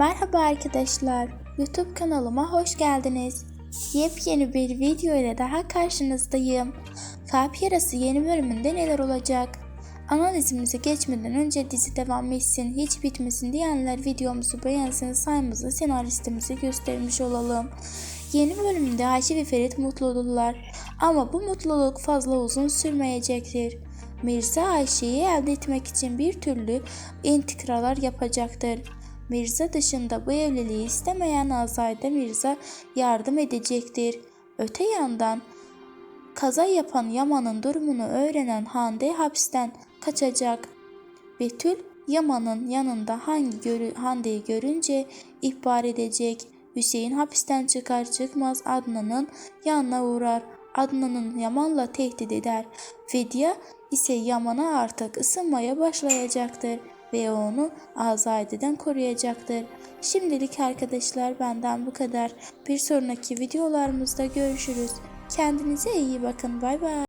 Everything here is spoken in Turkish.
Merhaba arkadaşlar, YouTube kanalıma hoş geldiniz. Yepyeni bir video ile daha karşınızdayım. Kalp Yarası yeni bölümünde neler olacak? Analizimize geçmeden önce dizi devam etsin, hiç bitmesin diyenler videomuzu beğensin sayımızı senaristimize göstermiş olalım. Yeni bölümde Ayşe ve Ferit mutludurlar ama bu mutluluk fazla uzun sürmeyecektir. Mirza Ayşe'yi elde etmek için bir türlü intikralar yapacaktır. Mirza dışında bu evliliği istemeyen Azayda Mirza yardım edecektir. Öte yandan kaza yapan Yaman'ın durumunu öğrenen Hande hapisten kaçacak. Betül Yaman'ın yanında hangi görü Hande'yi görünce ihbar edecek. Hüseyin hapisten çıkar çıkmaz Adnan'ın yanına uğrar. Adnan'ın Yaman'la tehdit eder. Fedya ise Yaman'a artık ısınmaya başlayacaktır ve onu Azade'den koruyacaktır. Şimdilik arkadaşlar benden bu kadar. Bir sonraki videolarımızda görüşürüz. Kendinize iyi bakın. Bay bay.